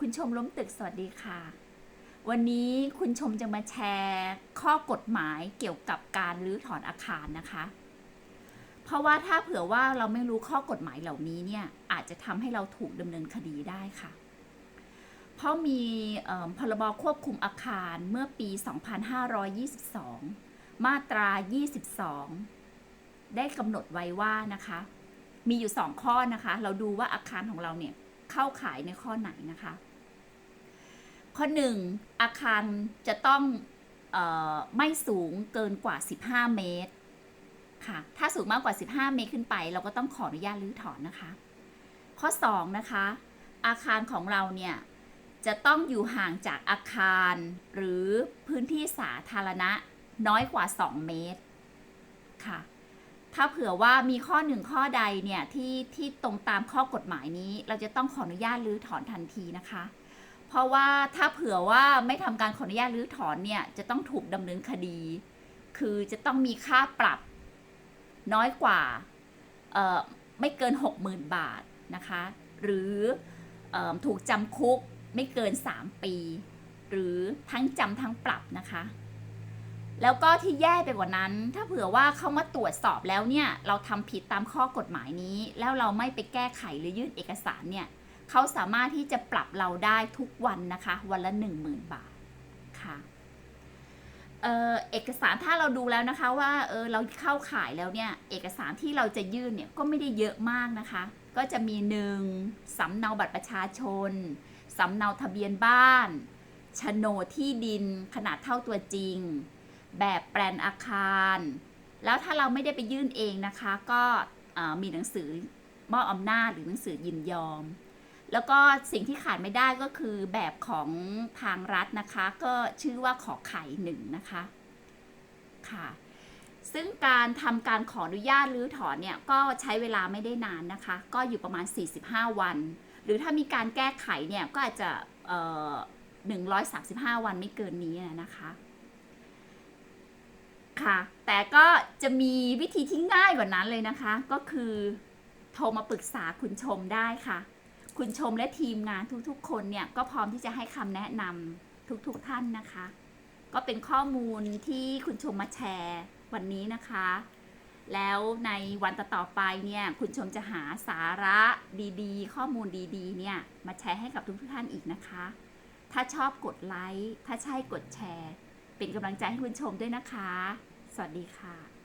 คุณชมล้มตึกสวัสดีค่ะ วันนี้คุณชมจะมาแชร์ข้อกฎหมายเกี่ยวกับการรื้อถอนอาคารนะคะ เพราะว่าถ้าเผื่อว่าเราไม่รู้ข้อกฎหมายเหล่านี้เนี่ยอาจจะทำให้เราถูกดำเนินคดีได้ค่ะ เพราะมีพรบควบคุมอาคารเมื่อปี 2522 มาตรา 22 ได้กำหนดไว้ว่านะคะ มีอยู่สองข้อนะคะ เราดูว่าอาคารของเราเนี่ยเข้าขายในข้อไหนนะคะ ข้อหนึ่งอาคารจะต้องออไม่สูงเกินกว่า 15 เมตรค่ะ ถ้าสูงมากกว่า 15 เมตรขึ้นไป เราก็ต้องขออนุญาตรื้อถอนนะคะ ข้อ 2 นะคะ อาคารของเราเนี่ย จะต้องอยู่ห่างจากอาคารหรือพื้นที่สาธารณะน้อยกว่า 2 เมตรค่ะ ถ้าเผื่อว่ามีข้อหนึ่งข้อใดเนี่ยที่ที่ตรงตามข้อกฎหมายนี้ เราจะต้องขออนุญาตรื้อถอนทันทีนะคะ เพราะว่าถ้าเผื่อว่าไม่ทำการขออนุญาตรื้อถอนเนี่ยจะต้องถูกดำเนินคดี คือจะต้องมีค่าปรับน้อยกว่าเอ่อไม่เกิน 60,000 บาทนะคะ หรือเออถูกจำคุกไม่เกิน 3 ปี หรือทั้งจำทั้งปรับนะคะ แล้วก็ที่แย่ไปกว่านั้น ถ้าเผื่อว่าเขามาตรวจสอบแล้วเนี่ย เราทำผิดตามข้อกฎหมายนี้ แล้วเราไม่ไปแก้ไขหรือยื่นเอกสารเนี่ย เขาสามารถที่จะปรับเราได้ทุกวันนะคะ วันละ 10,000 บาทค่ะเอ่อเอกสารถ้าเราดูแล้วนะคะว่าเออเราเข้าขายแล้วเนี่ย เอกสารที่เราจะยื่นเนี่ยก็ไม่ได้เยอะมากนะคะ ก็จะมีหนึ่งสำเนาบัตรประชาชนสำเนาทะเบียนบ้านโฉนดที่ดินขนาดเท่าตัวจริง แบบแปลนอาคาร แล้วถ้าเราไม่ได้ไปยื่นเองนะคะ ก็มีหนังสือมอบอำนาจหรือหนังสือยินยอม แล้วก็สิ่งที่ขาดไม่ได้ก็คือแบบของทางรัฐนะคะ ก็ชื่อว่าขอไข่หนึ่งนะคะค่ะซึ่งการทำการขออนุญาตรื้อถอนเนี่ยก็ใช้เวลาไม่ได้นานนะคะ ก็อยู่ประมาณ 45 วัน หรือถ้ามีการแก้ไขเนี่ยก็อาจจะเอ่อ135วันไม่เกินนี้นะคะค่ะ แต่ก็จะมีวิธีที่ง่ายกว่านั้นเลยนะคะ ก็คือโทรมาปรึกษาคุณชมได้ค่ะ คุณชมและทีมงานทุกๆ คนเนี่ยก็พร้อมที่จะให้คำแนะนำทุกๆท่านนะคะ ก็เป็นข้อมูลที่คุณชมมาแชร์วันนี้นะคะ แล้วในวันต่อๆไปเนี่ยคุณชมจะหาสาระดีๆ ข้อมูลดีๆ เนี่ยมาแชร์ให้กับทุกๆท่านอีกนะคะ ถ้าชอบกดไลค์ถ้าใช่กดแชร์ เป็นกำลังใจให้คุณชมด้วยนะคะ สวัสดีค่ะ